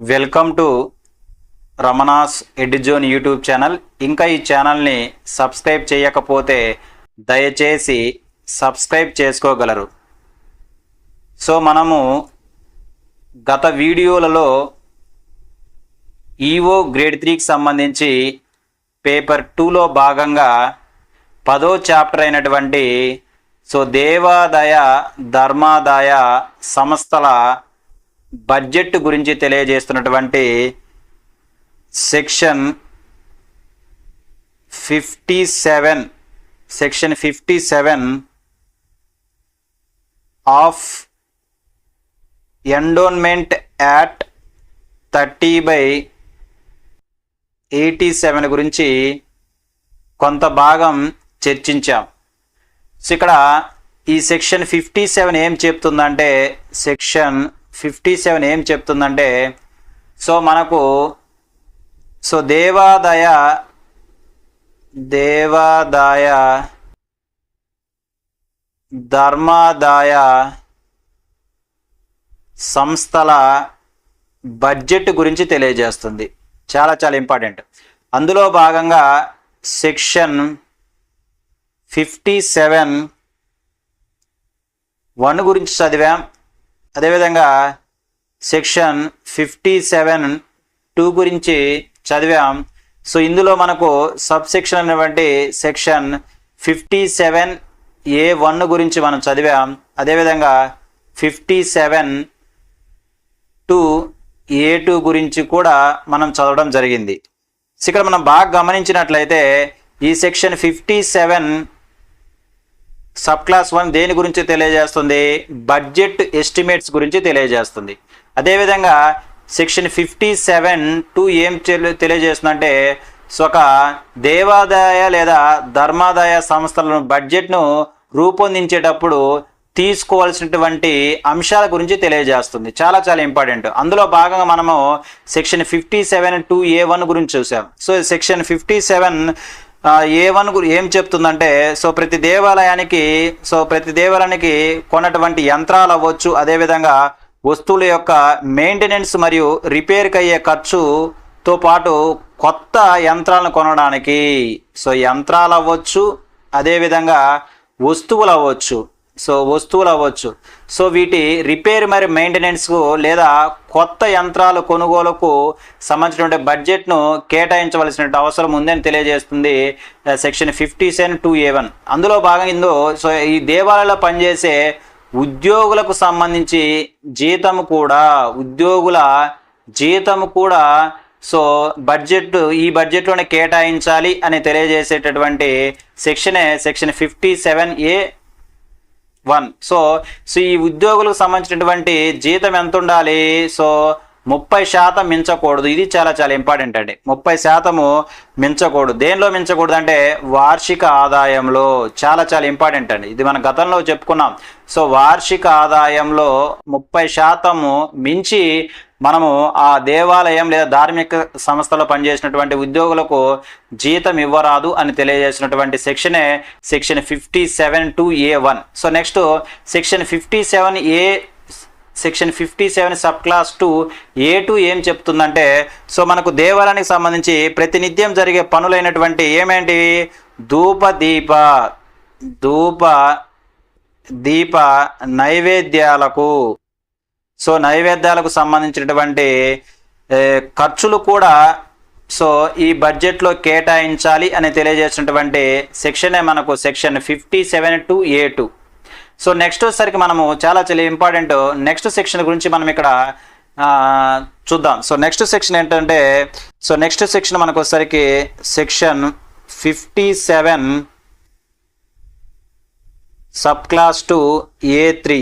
Welcome to Ramana's Edzone YouTube channel. ఇంకా ఈ ఛానల్ని సబ్స్క్రైబ్ చేయకపోతే దయచేసి సబ్స్క్రైబ్ చేసుకోగలరు. సో మనము గత వీడియోలలో ఈఓ గ్రేడ్ త్రీకి సంబంధించి పేపర్ టూలో భాగంగా పదో చాప్టర్ అయినటువంటి సో దేవాదాయ ధర్మాదాయ సంస్థల బడ్జెట్ గురించి తెలియజేస్తున్నటువంటి section fifty seven section fifty seven of endowment act thirty by eighty seven గురించి కొంత భాగం చర్చించాం. సో ఇక్కడ ఈ సెక్షన్ ఫిఫ్టీ సెవెన్ ఏం చెప్తుందంటే సెక్షన్ ఫిఫ్టీ సెవెన్ ఏం చెప్తుందంటే సో మనకు సో దేవాదాయ దేవాదాయ ధర్మాదాయ సంస్థల బడ్జెట్ గురించి తెలియజేస్తుంది. చాలా చాలా ఇంపార్టెంట్. అందులో భాగంగా సెక్షన్ ఫిఫ్టీ సెవెన్ వన్ గురించి చదివాం. అదేవిధంగా సెక్షన్ ఫిఫ్టీ సెవెన్ టూ గురించి చదివాం. సో ఇందులో మనకు సబ్ సెక్షన్ అనేటువంటి section fifty seven A one గురించి మనం చదివాం. అదేవిధంగా fifty seven two A two గురించి కూడా మనం చదవడం జరిగింది. ఇక్కడ మనం బాగా గమనించినట్లయితే ఈ section fifty seven sub clause one దేని గురించి తెలియజేస్తుంది? బడ్జెట్ ఎస్టిమేట్స్ గురించి తెలియజేస్తుంది. అదేవిధంగా సెక్షన్ ఫిఫ్టీ సెవెన్ టూ ఏం తెలి- తెలియజేస్తుందంటే సో ఒక దేవాదాయ లేదా ధర్మాదాయ సంస్థలను బడ్జెట్ను రూపొందించేటప్పుడు తీసుకోవాల్సినటువంటి అంశాల గురించి తెలియజేస్తుంది. చాలా చాలా ఇంపార్టెంట్. అందులో భాగంగా మనము section fifty seven two A one గురించి చూసాం so section fifty seven A one గురి ఏం చెప్తుందంటే సో ప్రతి దేవాలయానికి సో ప్రతి దేవాలయానికి కొన్నటువంటి యంత్రాలు అవ్వచ్చు అదేవిధంగా వస్తువుల యొక్క మెయింటెనెన్స్ మరియు రిపేర్కి అయ్యే ఖర్చుతో పాటు కొత్త యంత్రాలను కొనడానికి. సో యంత్రాలు అవ్వచ్చు అదేవిధంగా వస్తువులు అవ్వచ్చు. సో వస్తువులు అవ్వచ్చు. సో వీటి రిపేర్ మరి మెయింటెనెన్స్కు లేదా కొత్త యంత్రాల కొనుగోలుకు సంబంధించినటువంటి బడ్జెట్ను కేటాయించవలసిన అవసరం ఉందని తెలియజేస్తుంది section fifty seven two A one అందులో భాగంగా ఇందో సో ఈ దేవాలయాల్లో పనిచేసే ఉద్యోగులకు సంబంధించి జీతం కూడా ఉద్యోగుల జీతం కూడా సో బడ్జెట్ ఈ బడ్జెట్లోనే కేటాయించాలి అని తెలియజేసేటటువంటి సెక్షనే section fifty seven A one. So so ఈ ఉద్యోగులకు సంబంధించినటువంటి జీతం ఎంత ఉండాలి సో ముప్పై శాతం మించకూడదు. ఇది చాలా చాలా ఇంపార్టెంట్ అండి. ముప్పై శాతము మించకూడదు. దేనిలో మించకూడదు అంటే వార్షిక ఆదాయంలో చాలా చాలా ఇంపార్టెంట్ అండి. ఇది మన గతంలో చెప్పుకున్నాం. సో వార్షిక ఆదాయంలో ముప్పై శాతము మించి మనము ఆ దేవాలయం లేదా ధార్మిక సంస్థలో పనిచేసినటువంటి ఉద్యోగులకు జీతం ఇవ్వరాదు అని తెలియజేసినటువంటి సెక్షనే section fifty seven two A one. So next section fifty seven A section fifty seven sub clause two A two ఏం చెప్తుందంటే సో మనకు దేవాలయానికి సంబంధించి ప్రతినిత్యం జరిగే పనులైనటువంటి ఏమేంటి? ధూప దీప ధూప దీప నైవేద్యాలకు. సో నైవేద్యాలకు సంబంధించినటువంటి ఖర్చులు కూడా సో ఈ బడ్జెట్లో కేటాయించాలి అని తెలియజేసినటువంటి సెక్షనే మనకు section fifty seven two A two. So next వచ్చేసరికి మనము చాలా చాలా ఇంపార్టెంట్ నెక్స్ట్ సెక్షన్ గురించి మనం ఇక్కడ చూద్దాం. సో నెక్స్ట్ సెక్షన్ ఏంటంటే సో నెక్స్ట్ సెక్షన్ మనకు వచ్చేసరికి section fifty seven sub clause two A three.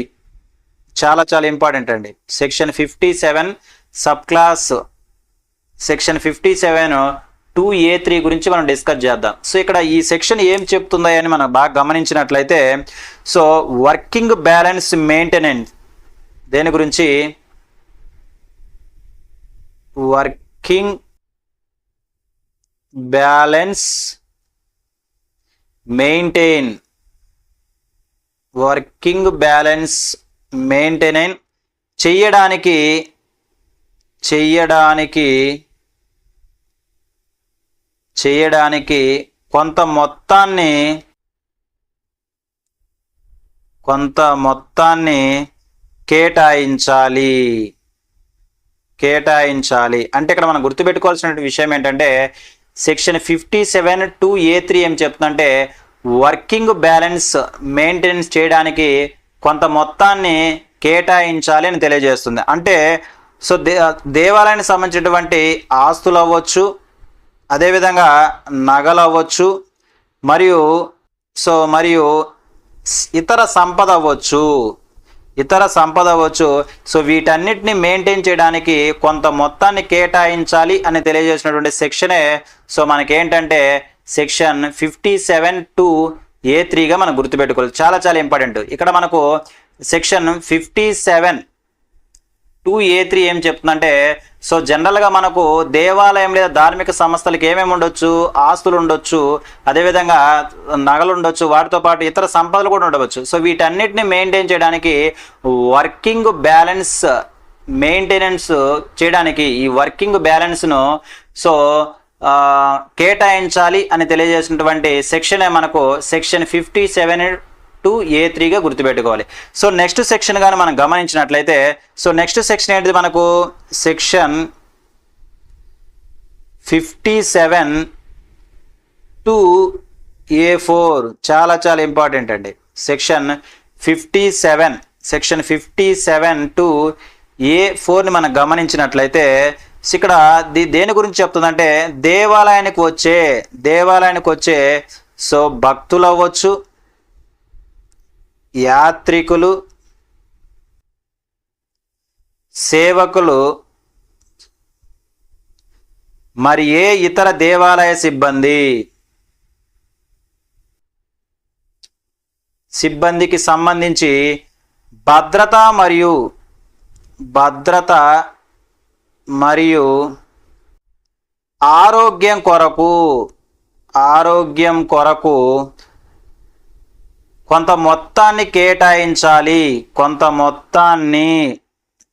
చాలా చాలా ఇంపార్టెంట్ అండి. Section fifty seven sub clause section fifty seven two A three గురించి మనం డిస్కస్ చేద్దాం. సో ఇక్కడ ఈ సెక్షన్ ఏం చెప్తుందా అని మనం బాగా గమనించినట్లయితే సో వర్కింగ్ బ్యాలెన్స్ మెయింటెనెన్స్ దేని గురించి? Working balance maintain working balance maintain చేయడానికి చెయ్యడానికి చేయడానికి కొంత మొత్తాన్ని కొంత మొత్తాన్ని కేటాయించాలి. కేటాయించాలి. అంటే ఇక్కడ మనం గుర్తుపెట్టుకోవాల్సిన విషయం ఏంటంటే section fifty seven two A three ఏం చెప్తుందంటే వర్కింగ్ బ్యాలెన్స్ మెయింటెనెన్స్ చేయడానికి కొంత మొత్తాన్ని కేటాయించాలి అని తెలియజేస్తుంది. అంటే సో దే దేవాలయానికి సంబంధించినటువంటి ఆస్తులు అవ్వచ్చు అదేవిధంగా నగలు అవ్వచ్చు మరియు సో మరియు ఇతర సంపద అవ్వచ్చు ఇతర సంపద అవ్వచ్చు సో వీటన్నిటిని మెయింటైన్ చేయడానికి కొంత మొత్తాన్ని కేటాయించాలి అని తెలియజేసినటువంటి సెక్షనే సో మనకేంటంటే section fifty seven two A త్రీగా మనం గుర్తుపెట్టుకోవాలి. చాలా చాలా ఇంపార్టెంట్. ఇక్కడ మనకు section fifty seven two A three ఏం చెప్తుందంటే సో జనరల్గా మనకు దేవాలయం లేదా ధార్మిక సంస్థలకు ఏమేమి ఉండొచ్చు ఆస్తులు ఉండొచ్చు అదేవిధంగా నగలు ఉండొచ్చు వాటితో పాటు ఇతర సంపదలు కూడా ఉండవచ్చు. సో వీటన్నిటిని మెయింటైన్ చేయడానికి వర్కింగ్ బ్యాలెన్స్ మెయింటెనెన్స్ చేయడానికి ఈ వర్కింగ్ బ్యాలెన్స్ను సో కేటాయించాలి అని తెలియజేసినటువంటి సెక్షనే మనకు section fifty seven two A త్రీగా గుర్తుపెట్టుకోవాలి. సో నెక్స్ట్ సెక్షన్ కానీ మనం గమనించినట్లయితే సో నెక్స్ట్ సెక్షన్ ఏంటిది మనకు? Section fifty seven two A four. చాలా చాలా ఇంపార్టెంట్ అండి. Section fifty seven section fifty seven two A ఫోర్ని మనం గమనించినట్లయితే ఇక్కడ ది దేని గురించి చెప్తుందంటే దేవాలయానికి వచ్చే దేవాలయానికి వచ్చే సో భక్తులు అవ్వచ్చు యాత్రికులు సేవకులు మరి ఏ ఇతర దేవాలయ సిబ్బంది? సిబ్బందికి సంబంధించి భద్రత మరియు భద్రత మరియు ఆరోగ్యం కొరకు ఆరోగ్యం కొరకు కొంత మొత్తాన్ని కేటాయించాలి. కొంత మొత్తాన్ని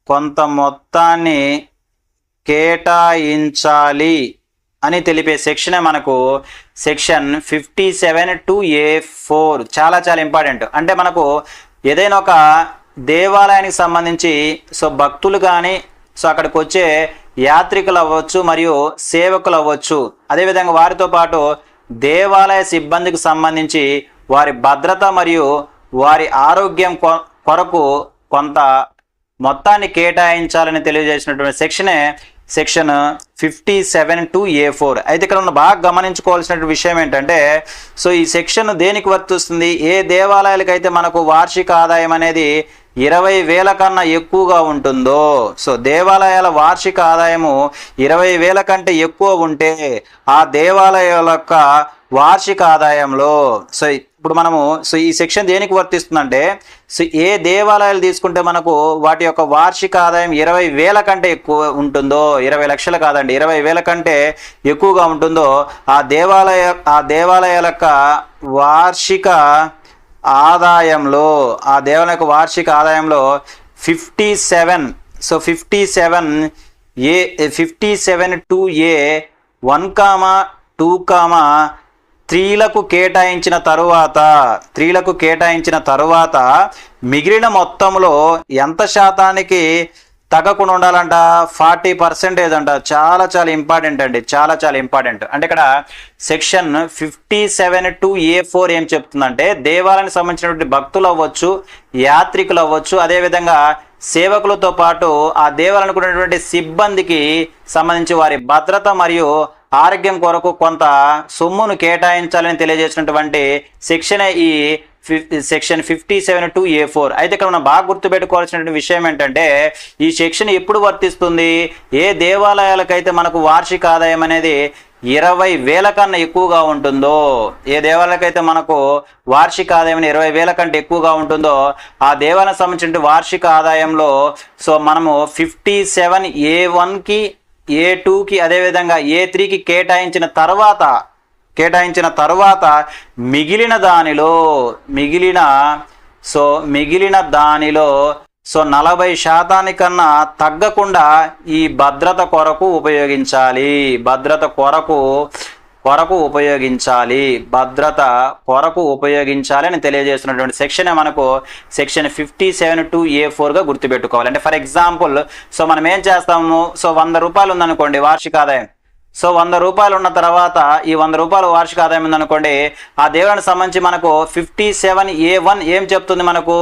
కొంత మొత్తాన్ని కేటాయించాలి అని తెలిపే సెక్షనే మనకు section fifty seven two A four చాలా చాలా ఇంపార్టెంట్. అంటే మనకు ఏదైనా ఒక దేవాలయానికి సంబంధించి సో భక్తులు కానీ సో అక్కడికి వచ్చే యాత్రికులు అవ్వచ్చు మరియు సేవకులు అవ్వచ్చు. అదేవిధంగా వారితో పాటు దేవాలయ సిబ్బందికి సంబంధించి వారి భద్రత మరియు వారి ఆరోగ్యం కొ- కొరకు కొంత మొత్తాన్ని కేటాయించాలని తెలియజేసినటువంటి సెక్షనే section fifty seven two A four. అయితే ఇక్కడ ఉన్న బాగా గమనించుకోవాల్సిన విషయం ఏంటంటే సో ఈ సెక్షన్ దేనికి వర్తిస్తుంది? ఏ దేవాలయాలకైతే మనకు వార్షిక ఆదాయం అనేది ఇరవై వేల కన్నా ఎక్కువగా ఉంటుందో సో దేవాలయాల వార్షిక ఆదాయము ఇరవై వేల కంటే ఎక్కువ ఉంటే ఆ దేవాలయాల యొక్క వార్షిక ఆదాయంలో సో ఇప్పుడు మనము సో ఈ సెక్షన్ దేనికి వర్తిస్తుందంటే సో ఏ దేవాలయాలు తీసుకుంటే మనకు వాటి యొక్క వార్షిక ఆదాయం ఇరవై వేల కంటే ఎక్కువ ఉంటుందో ఇరవై లక్షలు కాదండి ఇరవై వేల కంటే ఎక్కువగా ఉంటుందో ఆ దేవాలయ ఆ దేవాలయాల యొక్క వార్షిక ఆదాయంలో ఆ దేవాలయ యొక్క వార్షిక ఆదాయంలో fifty seven so fifty seven A fifty seven two A one comma two comma స్త్రీలకు కేటాయించిన తరువాత స్త్రీలకు కేటాయించిన తరువాత మిగిలిన మొత్తంలో ఎంత శాతానికి తగ్గకుండా ఉండాలంట? ఫార్టీ పర్సెంటేజ్ అంట. చాలా చాలా ఇంపార్టెంట్ అండి. చాలా చాలా ఇంపార్టెంట్. అంటే ఇక్కడ section fifty seven two A four ఏం చెప్తుందంటే దేవాలయానికి సంబంధించినటువంటి భక్తులు అవ్వచ్చు యాత్రికులు అవ్వచ్చు అదేవిధంగా సేవకులతో పాటు ఆ దేవాలయానికి ఉన్నటువంటి సిబ్బందికి సంబంధించి వారి భద్రత మరియు ఆరోగ్యం కొరకు కొంత సొమ్మును కేటాయించాలని తెలియజేసినటువంటి శిక్షణ ఈ section fifty seven two A four. అయితే ఇక్కడ మనం బాగా గుర్తుపెట్టుకోవాల్సిన విషయం ఏంటంటే ఈ సెక్షన్ ఎప్పుడు వర్తిస్తుంది? ఏ దేవాలయాలకైతే మనకు వార్షిక ఆదాయం అనేది ఇరవై వేల కన్నా ఎక్కువగా ఉంటుందో ఏ దేవాలయకైతే మనకు వార్షిక ఆదాయం ఇరవై వేల కంటే ఎక్కువగా ఉంటుందో ఆ దేవాలయం సంబంధించిన వార్షిక ఆదాయంలో సో మనము ఫిఫ్టీ సెవెన్ ఏ వన్కి ఏ టూకి అదేవిధంగా ఏ త్రీకి కేటాయించిన తర్వాత కేటాయించిన తర్వాత మిగిలిన దానిలో మిగిలిన సో మిగిలిన దానిలో సో నలభై శాతానికన్నా తగ్గకుండా ఈ భద్రత కొరకు ఉపయోగించాలి. భద్రత కొరకు కొరకు ఉపయోగించాలి. భద్రత కొరకు ఉపయోగించాలి అని తెలియజేస్తున్నటువంటి సెక్షన్ మనకు section fifty seven two A ఫోర్గా గుర్తుపెట్టుకోవాలి. అంటే ఫర్ ఎగ్జాంపుల్ సో మనం ఏం చేస్తాము? సో వంద రూపాయలు ఉందనుకోండి వార్షిక ఆదాయం. సో వంద రూపాయలు ఉన్న తర్వాత ఈ వంద రూపాయలు వార్షిక ఆదాయం ఉందనుకోండి ఆ దేవుడానికి సంబంధించి మనకు ఫిఫ్టీ సెవెన్ ఏ వన్ ఏం చెప్తుంది మనకు?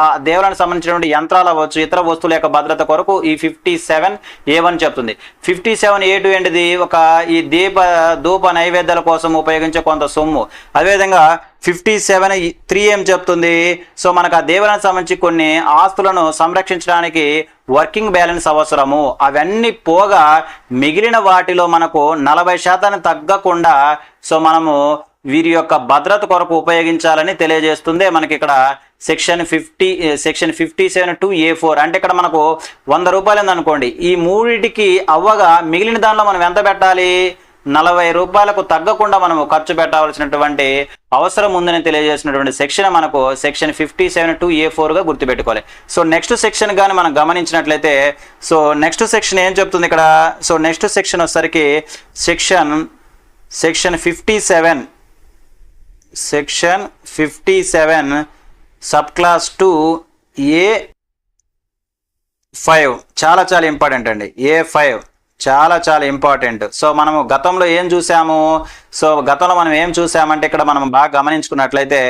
ఆ దేవుడానికి సంబంధించినటువంటి యంత్రాలు అవ్వచ్చు ఇతర వస్తువుల యొక్క భద్రత కొరకు ఈ ఫిఫ్టీ సెవెన్ ఏ వన్ చెప్తుంది. ఫిఫ్టీ సెవెన్ ఏ టూ ఏంటిది? ఒక ఈ దీప ధూప నైవేద్యాల కోసం ఉపయోగించే కొంత సొమ్ము. అదేవిధంగా ఫిఫ్టీ సెవెన్ త్రీ ఏం చెప్తుంది? సో మనకు ఆ దేవునికి సంబంధించి కొన్ని ఆస్తులను సంరక్షించడానికి వర్కింగ్ బ్యాలెన్స్ అవసరము. అవన్నీ పోగా మిగిలిన వాటిలో మనకు నలభై శాతాన్ని తగ్గకుండా సో మనము వీరి యొక్క భద్రత కొరకు ఉపయోగించాలని తెలియజేస్తుంది మనకి ఇక్కడ section fifty section fifty seven two A four. అంటే ఇక్కడ మనకు వంద రూపాయలు ఉందనుకోండి. ఈ మూడిటికి అవ్వగా మిగిలిన దానిలో మనం ఎంత పెట్టాలి? నలభై రూపాయలకు తగ్గకుండా మనము ఖర్చు పెట్టవలసినటువంటి అవసరం ఉందని తెలియజేసినటువంటి సెక్షన్ మనకు section fifty seven two A ఫోర్గా గుర్తుపెట్టుకోవాలి. సో నెక్స్ట్ సెక్షన్ కానీ మనం గమనించినట్లయితే సో నెక్స్ట్ సెక్షన్ ఏం చెప్తుంది ఇక్కడ? సో నెక్స్ట్ సెక్షన్ వచ్చేసరికి section section fifty seven section fifty seven sub clause two A five. చాలా చాలా ఇంపార్టెంట్ అండి. A five. చాలా చాలా ఇంపార్టెంట్ సో మనము గతంలో ఏం చూసాము? సో గతంలో మనం ఏం చూసామంటే ఇక్కడ మనం బాగా గమనించుకున్నట్లయితే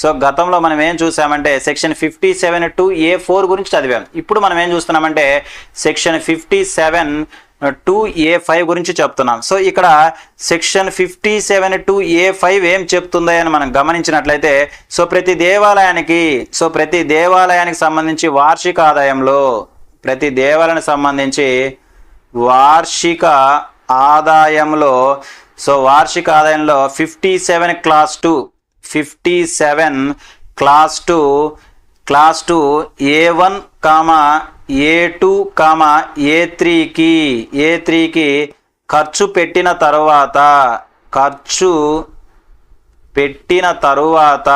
సో గతంలో మనం ఏం చూసామంటే section fifty seven two A four గురించి చదివాం. ఇప్పుడు మనం ఏం చూస్తున్నామంటే section fifty seven two A five గురించి చెప్తున్నాం. సో ఇక్కడ section fifty seven two A five ఏం చెప్తుందో అని మనం గమనించినట్లయితే సో ప్రతి దేవాలయానికి సో ప్రతి దేవాలయానికి సంబంధించి వార్షిక ఆదాయంలో ప్రతి దేవాలయానికి సంబంధించి వార్షిక ఆదాయంలో సో వార్షిక ఆదాయంలో fifty seven clause two fifty seven clause two clause two A one comma A two comma A త్రీకి ఏ త్రీకి ఖర్చు పెట్టిన తరువాత ఖర్చు పెట్టిన తరువాత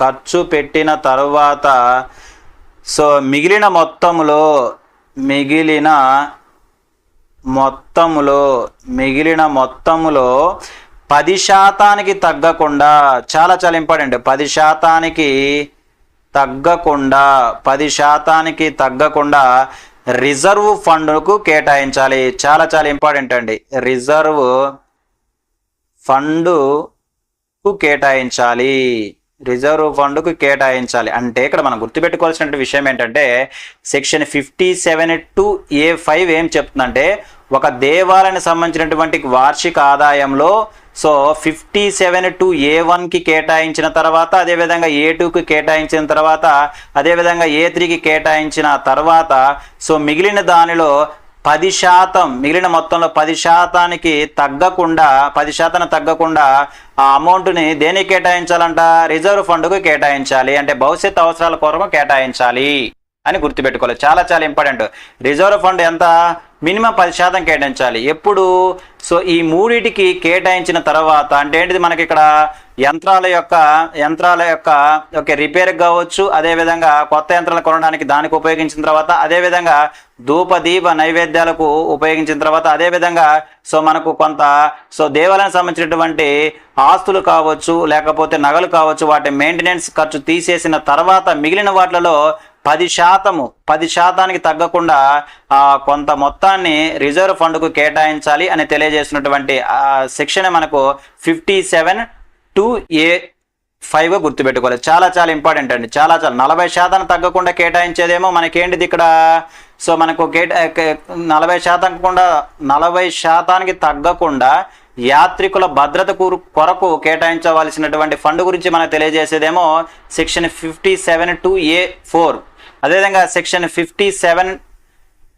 ఖర్చు పెట్టిన తరువాత సో మిగిలిన మొత్తంలో మిగిలిన మొత్తములో మిగిలిన మొత్తములో పది శాతానికి తగ్గకుండా చాలా చాలా ఇంపార్టెంట్. పది శాతానికి తగ్గకుండా పది శాతానికి తగ్గకుండా రిజర్వ్ ఫండ్కు కేటాయించాలి. చాలా చాలా ఇంపార్టెంట్ అండి. రిజర్వ్ ఫండ్కు కేటాయించాలి. రిజర్వ్ ఫండ్కు కేటాయించాలి. అంటే ఇక్కడ మనం గుర్తుపెట్టుకోవాల్సిన విషయం ఏంటంటే section fifty seven two A five ఏం చెప్తుందంటే ఒక దేవాలయానికి సంబంధించినటువంటి వార్షిక ఆదాయంలో so fifty seven two A వన్కి కేటాయించిన తర్వాత అదేవిధంగా ఏ టూకి కేటాయించిన తర్వాత అదేవిధంగా ఏ త్రీకి కేటాయించిన తర్వాత సో మిగిలిన దానిలో పది శాతం మిగిలిన మొత్తంలో పది శాతానికి తగ్గకుండా పది శాతం తగ్గకుండా ఆ అమౌంట్ని దేనికి కేటాయించాలంట? రిజర్వ్ ఫండ్కు కేటాయించాలి. అంటే భవిష్యత్ అవసరాల కొరకు కేటాయించాలి అని గుర్తుపెట్టుకోవాలి. చాలా చాలా ఇంపార్టెంట్. రిజర్వ్ ఫండ్ ఎంత? మినిమం పది శాతం కేటాయించాలి. ఎప్పుడు? సో ఈ మూడిటికి కేటాయించిన తర్వాత అంటే ఏంటిది మనకి ఇక్కడ యంత్రాల యొక్క యంత్రాల యొక్క ఒక రిపేర్ కావచ్చు అదేవిధంగా కొత్త యంత్రాలు కొనడానికి దానికి ఉపయోగించిన తర్వాత అదేవిధంగా ధూప దీప నైవేద్యాలకు ఉపయోగించిన తర్వాత అదేవిధంగా సో మనకు కొంత సో దేవాలయానికి సంబంధించినటువంటి ఆస్తులు కావచ్చు లేకపోతే నగలు కావచ్చు వాటి మెయింటెనెన్స్ ఖర్చు తీసేసిన తర్వాత మిగిలిన వాటిలలో పది శాతము పది శాతానికి తగ్గకుండా ఆ, కొంత మొత్తాన్ని రిజర్వ్ ఫండ్కు కేటాయించాలి అని తెలియజేసినటువంటి సెక్షన్ మనకు fifty seven two A five గుర్తుపెట్టుకోవాలి. చాలా చాలా ఇంపార్టెంట్ అండి. చాలా చాలా. నలభై శాతం తగ్గకుండా కేటాయించేదేమో మనకేంటిది ఇక్కడ? సో మనకు కేటా నలభై శాతం కూడా నలభై శాతానికి తగ్గకుండా యాత్రికుల భద్రత కొరకు కేటాయించవలసినటువంటి ఫండ్ గురించి మనకు తెలియజేసేదేమో section fifty seven two A four. అదేవిధంగా section fifty seven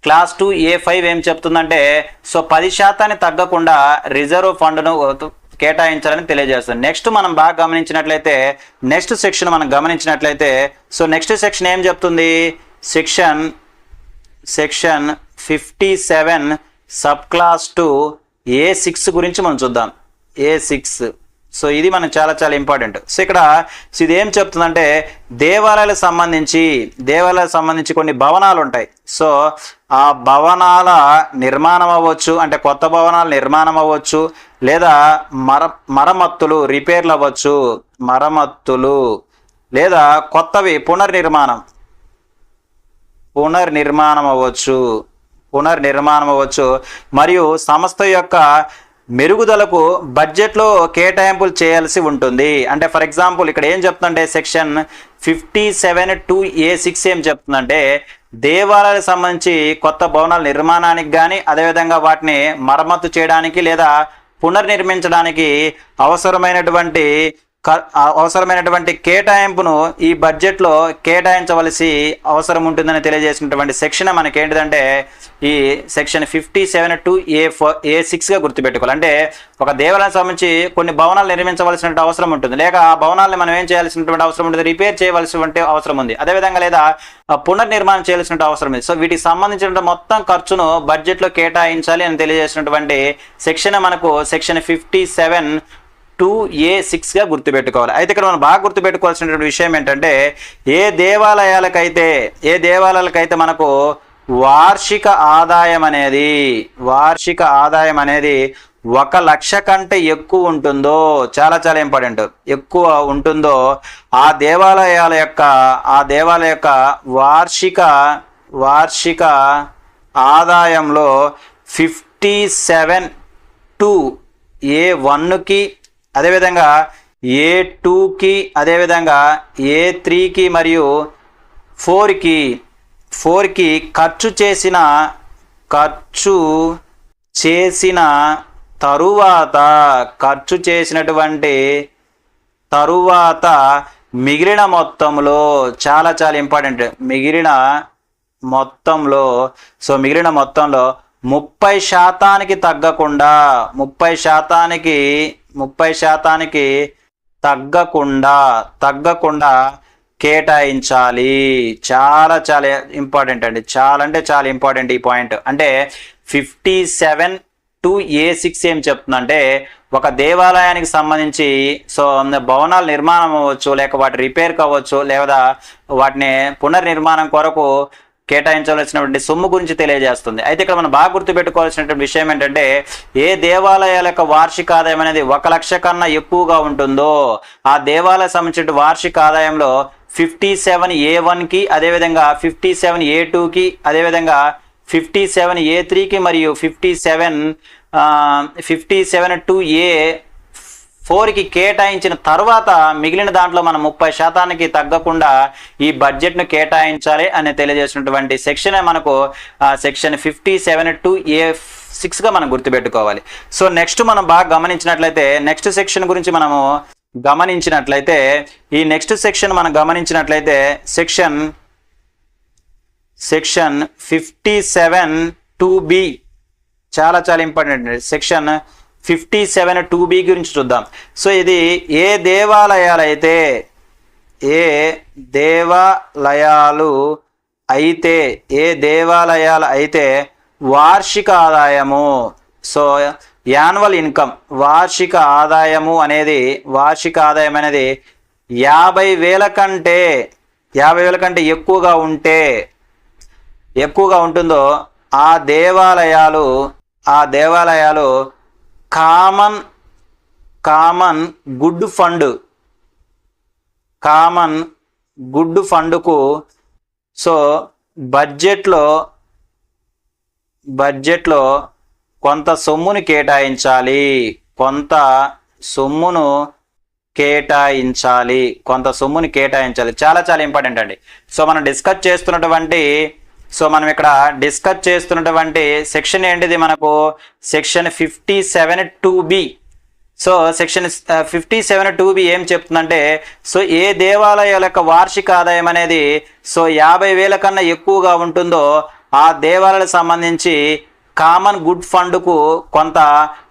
clause two A five ఏం చెప్తుందంటే సో పది శాతాన్ని తగ్గకుండా రిజర్వ్ ఫండ్ను కేటాయించాలని తెలియజేస్తుంది. నెక్స్ట్ మనం బాగా గమనించినట్లయితే నెక్స్ట్ సెక్షన్ మనం గమనించినట్లయితే సో నెక్స్ట్ సెక్షన్ ఏం చెప్తుంది? Section section fifty seven sub clause two A six గురించి మనం చూద్దాం. ఏ సిక్స్ సో ఇది మనకు చాలా చాలా ఇంపార్టెంట్ సో ఇక్కడ సో ఇది ఏం చెప్తుందంటే దేవాలయాలకు సంబంధించి దేవాలయాలకు సంబంధించి కొన్ని భవనాలు ఉంటాయి. సో ఆ భవనాల నిర్మాణం అవ్వచ్చు అంటే కొత్త భవనాల నిర్మాణం అవ్వచ్చు లేదా మర మరమ్మత్తులు రిపేర్లు అవ్వచ్చు మరమ్మత్తులు లేదా కొత్తవి పునర్నిర్మాణం. పునర్నిర్మాణం అవ్వచ్చు పునర్నిర్మాణం అవ్వచ్చు మరియు సంస్థ యొక్క మెరుగుదలకు బడ్జెట్లో కేటాయింపులు చేయాల్సి ఉంటుంది. అంటే ఫర్ ఎగ్జాంపుల్ ఇక్కడ ఏం చెప్తుందంటే section fifty seven two A six ఏం చెప్తుందంటే దేవాలయాలకు సంబంధించి కొత్త భవనాల నిర్మాణానికి కానీ అదేవిధంగా వాటిని మరమ్మతు చేయడానికి లేదా పునర్నిర్మించడానికి అవసరమైనటువంటి అవసరమైనటువంటి కేటాయింపును ఈ బడ్జెట్లో కేటాయించవలసి అవసరం ఉంటుందని తెలియజేసినటువంటి సెక్షన్ మనకి ఏంటిదంటే ఈ section fifty seven two A four A సిక్స్గా గుర్తుపెట్టుకోవాలి. అంటే ఒక దేవాలయం సంబంధించి కొన్ని భవనాలు నిర్మించవలసిన అవసరం ఉంటుంది. లేక ఆ భవనాలను మనం ఏం చేయాల్సినటువంటి అవసరం ఉంటుంది? రిపేర్ చేయవలసినటువంటి అవసరం ఉంది. అదేవిధంగా లేదా పునర్నిర్మాణం చేయాల్సిన అవసరం ఉంది. సో వీటికి సంబంధించిన మొత్తం ఖర్చును బడ్జెట్లో కేటాయించాలి అని తెలియజేసినటువంటి సెక్షన్ మనకు section fifty seven two A సిక్స్గా గుర్తుపెట్టుకోవాలి. అయితే ఇక్కడ మనం బాగా గుర్తుపెట్టుకోవాల్సినటువంటి విషయం ఏంటంటే ఏ దేవాలయాలకైతే ఏ దేవాలయాలకైతే మనకు వార్షిక ఆదాయం అనేది వార్షిక ఆదాయం అనేది ఒక లక్ష కంటే ఎక్కువ ఉంటుందో చాలా చాలా ఇంపార్టెంట్ ఎక్కువ ఉంటుందో ఆ దేవాలయాల యొక్క ఆ దేవాలయ యొక్క వార్షిక వార్షిక ఆదాయంలో ఫిఫ్టీ సెవెన్ టూ ఏ వన్కి అదేవిధంగా ఏ టూకి అదేవిధంగా ఏ త్రీకి మరియు ఫోర్కి ఫోర్కి ఖర్చు చేసిన ఖర్చు చేసిన తరువాత ఖర్చు చేసినటువంటి తరువాత మిగిలిన మొత్తంలో చాలా చాలా ఇంపార్టెంట్ మిగిలిన మొత్తంలో సో మిగిలిన మొత్తంలో ముప్పై శాతానికి తగ్గకుండా ముప్పై శాతానికి ముప్పై శాతానికి తగ్గకుండా తగ్గకుండా కేటాయించాలి. చాలా చాలా ఇంపార్టెంట్ అండి. చాలా అంటే చాలా ఇంపార్టెంట్ ఈ పాయింట్ అంటే fifty seven two A six ఏం చెప్తుందంటే ఒక దేవాలయానికి సంబంధించి సో భవనాల నిర్మాణం అవ్వచ్చు లేక వాటి రిపేర్ కావచ్చు లేదా వాటిని పునర్నిర్మాణం కొరకు కేటాయించవలసినటువంటి సొమ్ము గురించి తెలియజేస్తుంది. అయితే ఇక్కడ మనం బాగా గుర్తుపెట్టుకోవాల్సినటువంటి విషయం ఏంటంటే ఏ దేవాలయాల యొక్క వార్షిక ఆదాయం అనేది ఒక లక్ష కన్నా ఎక్కువగా ఉంటుందో ఆ దేవాలయ సంబంధించిన వార్షిక ఆదాయంలో ఫిఫ్టీ సెవెన్ ఏ వన్కి అదేవిధంగా ఫిఫ్టీ సెవెన్ ఏ టూకి అదేవిధంగా ఫిఫ్టీ సెవెన్ ఏ త్రీకి మరియు fifty seven fifty seven two A ఫోర్కి కేటాయించిన తర్వాత మిగిలిన దాంట్లో మనం ముప్పై శాతానికి తగ్గకుండా ఈ బడ్జెట్ను కేటాయించాలి అని తెలియజేసినటువంటి సెక్షనే మనకు section fifty seven two A సిక్స్గా మనం గుర్తుపెట్టుకోవాలి. సో నెక్స్ట్ మనం బాగా గమనించినట్లయితే నెక్స్ట్ సెక్షన్ గురించి మనము గమనించినట్లయితే ఈ నెక్స్ట్ సెక్షన్ మనం గమనించినట్లయితే section section fifty seven two B చాలా చాలా important. Section fifty seven two B గురించి చూద్దాం. సో ఇది ఏ దేవాలయాలు అయితే ఏ దేవాలయాలు అయితే ఏ దేవాలయాలు అయితే వార్షిక ఆదాయము సో యాన్యువల్ ఇన్కమ్ వార్షిక ఆదాయము అనేది వార్షిక ఆదాయం అనేది యాభై వేల కంటే యాభై వేల కంటే ఎక్కువగా ఉంటే ఎక్కువగా ఉంటుందో ఆ దేవాలయాలు ఆ దేవాలయాలు common common good fund. Common good ఫండ్కు సో బడ్జెట్లో బడ్జెట్లో కొంత సొమ్మును కేటాయించాలి. కొంత సొమ్మును కేటాయించాలి. కొంత సొమ్ముని కేటాయించాలి. చాలా చాలా ఇంపార్టెంట్ అండి. సో మనం డిస్కస్ చేస్తున్నటువంటి సో మనం ఇక్కడ డిస్కస్ చేస్తున్నటువంటి సెక్షన్ ఏంటిది మనకు? Section fifty seven two B so section fifty seven two B ఏం చెప్తుందంటే సో ఏ దేవాలయాల యొక్క వార్షిక ఆదాయం అనేది సో యాభై వేల కన్నా ఎక్కువగా ఉంటుందో ఆ దేవాలయాలకు సంబంధించి కామన్ గుడ్ ఫండ్కు కొంత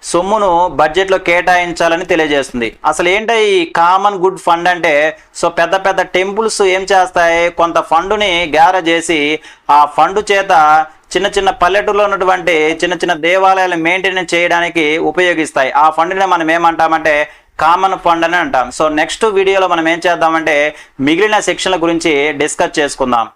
సొమ్మును బడ్జెట్లో కేటాయించాలని తెలియజేస్తుంది. అసలు ఏంటి ఈ కామన్ గుడ్ ఫండ్ అంటే? సో పెద్ద పెద్ద టెంపుల్స్ ఏం చేస్తాయి? కొంత ఫండుని గ్యార చేసి ఆ ఫండ్ చేత చిన్న చిన్న పల్లెటూరులో ఉన్నటువంటి చిన్న చిన్న దేవాలయాలు మెయింటెనెన్స్ చేయడానికి ఉపయోగిస్తాయి. ఆ ఫండ్ని మనం ఏమంటామంటే కామన్ ఫండ్ అని అంటాం. సో నెక్స్ట్ వీడియోలో మనం ఏం చేద్దామంటే మిగిలిన సెక్షన్ల గురించి డిస్కస్ చేసుకుందాం.